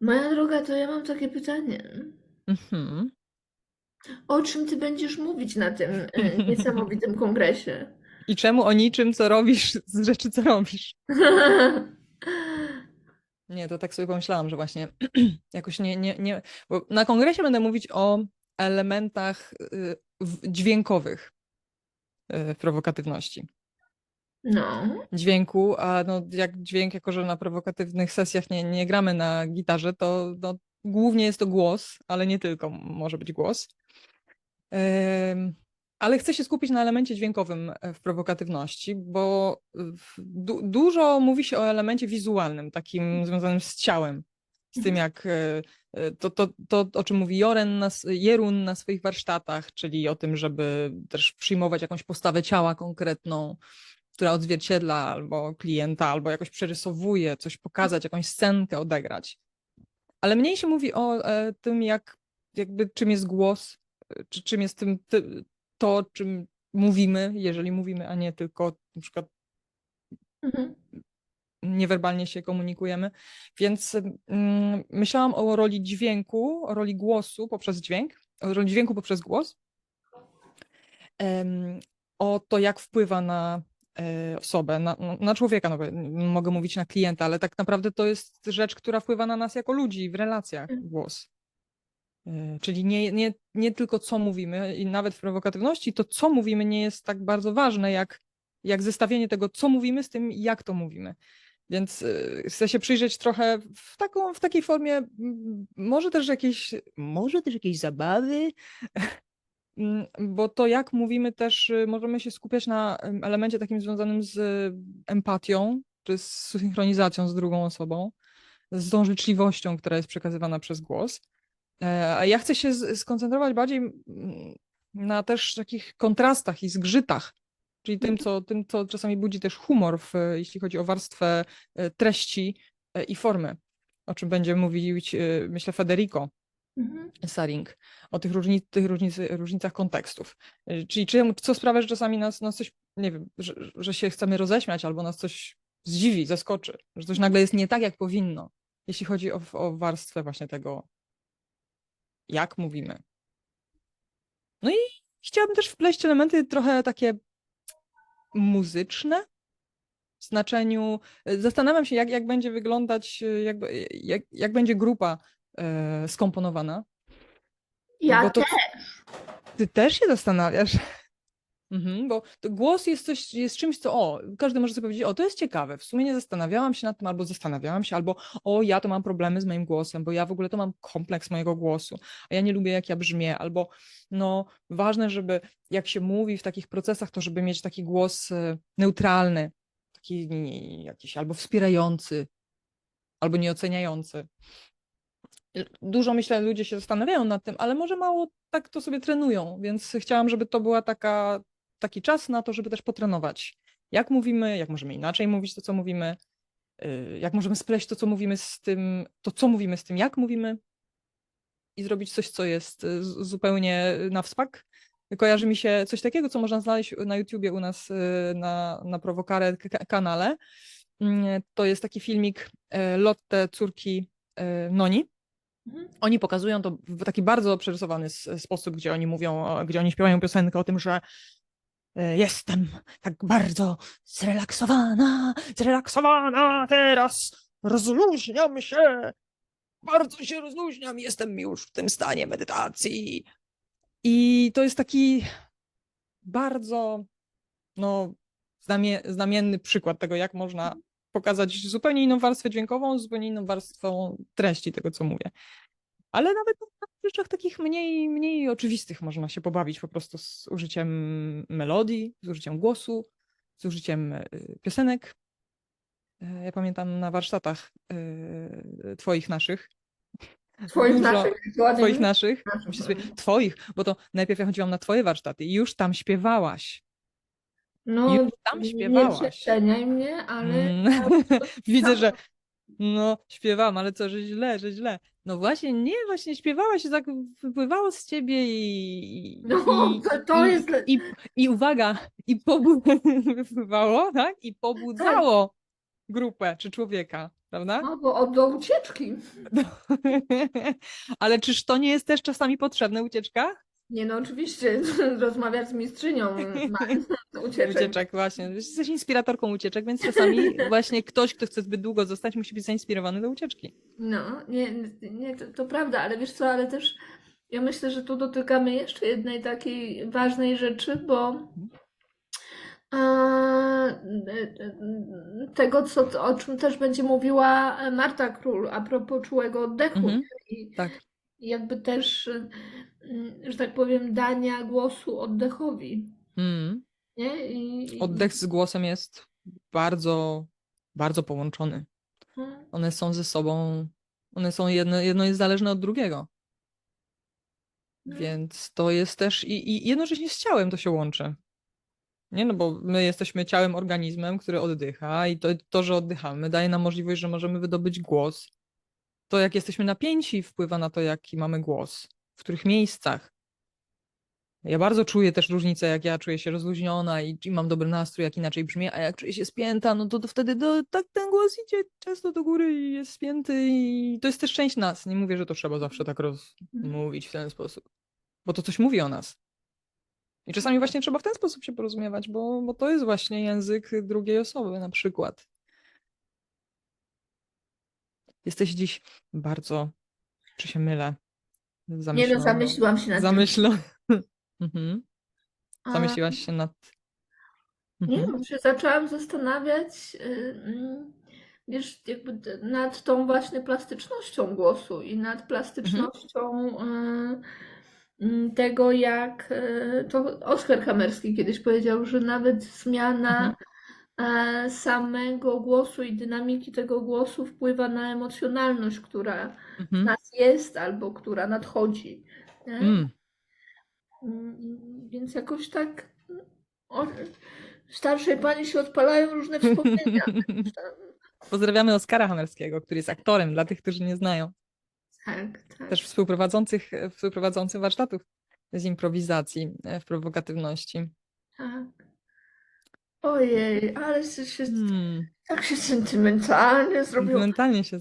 Moja droga, to ja mam takie pytanie. Mhm. O czym ty będziesz mówić na tym e, niesamowitym kongresie? I czemu o niczym, co robisz, z rzeczy, co robisz? Nie, to tak sobie pomyślałam, że właśnie jakoś nie, nie, nie. Bo na kongresie będę mówić o elementach y, w- dźwiękowych y, prowokatywności. No, Dźwięku, a no jak dźwięk, jako że na prowokatywnych sesjach nie, nie gramy na gitarze, to no, głównie jest to głos, ale nie tylko może być głos. Ale chcę się skupić na elemencie dźwiękowym e, w prowokatywności, bo w, du, dużo mówi się o elemencie wizualnym, takim związanym z ciałem, z tym jak e, e, to, to, to o czym mówi Joren na, Jerun na swoich warsztatach, czyli o tym, żeby też przyjmować jakąś postawę ciała konkretną, która odzwierciedla albo klienta, albo jakoś przerysowuje, coś pokazać, jakąś scenkę odegrać. Ale mniej się mówi o e, tym, jak, jakby czym jest głos, e, czy czym jest tym, ty, to, czym mówimy, jeżeli mówimy, a nie tylko na przykład mhm. niewerbalnie się komunikujemy. Więc mm, myślałam o roli dźwięku, o roli głosu poprzez dźwięk, o roli dźwięku poprzez głos, em, o to, jak wpływa na osobę, na, no, na człowieka, no, mogę mówić na klienta, ale tak naprawdę to jest rzecz, która wpływa na nas jako ludzi w relacjach, Mm. głos. E, Czyli nie, nie, nie tylko co mówimy, i nawet w prowokatywności, to co mówimy nie jest tak bardzo ważne, jak, jak zestawienie tego, co mówimy, z tym, jak to mówimy. Więc y, chcę się przyjrzeć trochę w, taką, w takiej formie, może też jakiejś, może też jakiejś zabawy, bo to jak mówimy też, y, możemy się skupiać na em, elemencie takim związanym z y, empatią, czy z synchronizacją z drugą osobą, z tą życzliwością, która jest przekazywana przez głos. E, A ja chcę się skoncentrować bardziej mm, na też takich kontrastach i zgrzytach, czyli tym, co, tym, co czasami budzi też humor, w, jeśli chodzi o warstwę e, treści e, i formy, o czym będzie mówić, e, myślę, Federico Mhm. Saring, o tych, różnic, tych różnic, różnicach kontekstów. E, Czyli czy, co sprawia, że czasami nas, nas coś, nie wiem, że, że się chcemy roześmiać albo nas coś zdziwi, zaskoczy, że coś nagle jest nie tak, jak powinno, jeśli chodzi o, o warstwę właśnie tego, jak mówimy. No i chciałabym też wpleść elementy trochę takie muzyczne w znaczeniu. e, Zastanawiam się, jak, jak będzie wyglądać, e, jak, jak, jak będzie grupa e, skomponowana. Ja bo to, też. Ty też się zastanawiasz. Mhm, bo głos jest coś, jest czymś, co o, każdy może sobie powiedzieć, o, to jest ciekawe, w sumie nie zastanawiałam się nad tym, albo zastanawiałam się, albo o, ja to mam problemy z moim głosem, bo ja w ogóle to mam kompleks mojego głosu, a ja nie lubię, jak ja brzmię, albo no, ważne, żeby jak się mówi w takich procesach, to żeby mieć taki głos e, neutralny, taki jakiś albo wspierający, albo nieoceniający. Dużo myślę, ludzie się zastanawiają nad tym, ale może mało tak to sobie trenują, więc chciałam, żeby to była taka, taki czas na to, żeby też potrenować. Jak mówimy, jak możemy inaczej mówić to, co mówimy, y, jak możemy spleść to, co mówimy z tym, to, co mówimy z tym, jak mówimy i zrobić coś, co jest y, zupełnie na wspak. Kojarzy mi się coś takiego, co można znaleźć na YouTubie u nas y, na, na Prowokare kanale. Mm, To jest taki filmik Lotte, córki Noni. Mhm. Oni pokazują to w taki bardzo przerysowany sposób, gdzie oni mówią, gdzie oni śpiewają piosenkę o tym, że e, jestem tak bardzo zrelaksowana, zrelaksowana teraz, rozluźniam się, bardzo się rozluźniam, jestem już w tym stanie medytacji. I to jest taki bardzo no, znamie, znamienny przykład tego, jak można pokazać zupełnie inną warstwę dźwiękową, zupełnie inną warstwą treści tego, co mówię. Ale nawet na rzeczach takich mniej, mniej oczywistych można się pobawić po prostu z użyciem melodii, z użyciem głosu, z użyciem y, piosenek. E, Ja pamiętam na warsztatach y, twoich, naszych, Twoich Dużo- naszych twoich, naszych, no. twoich, bo to najpierw ja chodziłam na twoje warsztaty i już tam śpiewałaś. No, Już tam nie śpiewałaś. przeceniaj mnie, ale Mm. Widzę, że no śpiewam, ale co, że źle, że źle. No właśnie, nie, właśnie śpiewałaś, tak wypływało z ciebie i... no, i, to, to i, jest... I, I uwaga, i pobu... wypływało, tak? I pobudzało. grupę czy człowieka, prawda? No, bo od do ucieczki. Ale czyż to nie jest też czasami potrzebne ucieczka? Nie no, oczywiście, rozmawiać z mistrzynią ucieczek. Ucieczek, właśnie. Jesteś inspiratorką ucieczek, więc czasami właśnie ktoś, kto chce zbyt długo zostać, musi być zainspirowany do ucieczki. No, nie, nie to, to prawda, ale wiesz co, ale też ja myślę, że tu dotykamy jeszcze jednej takiej ważnej rzeczy, bo tego, co, o czym też będzie mówiła Marta Król a propos czułego oddechu Mhm, tak. Jakby też, mm, że tak powiem, dania głosu oddechowi, Mm. nie? I, i- Oddech z głosem jest bardzo, bardzo połączony. Mm. One są ze sobą, one są jedno, jedno jest zależne od drugiego. No. Więc to jest też i, i jednocześnie z ciałem to się łączy. Nie, no bo my jesteśmy ciałem, organizmem, który oddycha i to, to, że oddychamy, daje nam możliwość, że możemy wydobyć głos. To, jak jesteśmy napięci, wpływa na to, jaki mamy głos, w których miejscach. Ja bardzo czuję też różnicę, jak ja czuję się rozluźniona i, i mam dobry nastrój, jak inaczej brzmi, a jak czuję się spięta, no to, to wtedy do, tak ten głos idzie często do góry i jest spięty i to jest też część nas. Nie mówię, że to trzeba zawsze tak rozmówić w ten sposób, bo to coś mówi o nas. I czasami właśnie trzeba w ten sposób się porozumiewać, bo, bo to jest właśnie język drugiej osoby na przykład. Jesteś dziś bardzo, czy się mylę, Nie no, zamyślona. zamyśliłam się nad tym. Zamyślo... mhm. A- Zamyśliłaś się nad... Nie Mhm. wiem, się zaczęłam zastanawiać, y, mm, wiesz, jakby nad tą właśnie plastycznością głosu i nad plastycznością y, mm, tego, jak y, to Oskar Kamerski kiedyś powiedział, że nawet zmiana e, samego głosu i dynamiki tego głosu wpływa na emocjonalność, która w Mhm. nas jest albo która nadchodzi. Mm. Mm, Więc jakoś tak o, starszej pani się odpalają różne wspomnienia. Pozdrawiamy Oskara Hamerskiego, który jest aktorem, dla tych, którzy nie znają. Tak, tak. Też współprowadzących, współprowadzącym warsztatów z improwizacji e, w prowokatywności. tak. Ojej, ale się, się, Hmm. tak się sentymentalnie zrobiło. Mentalnie się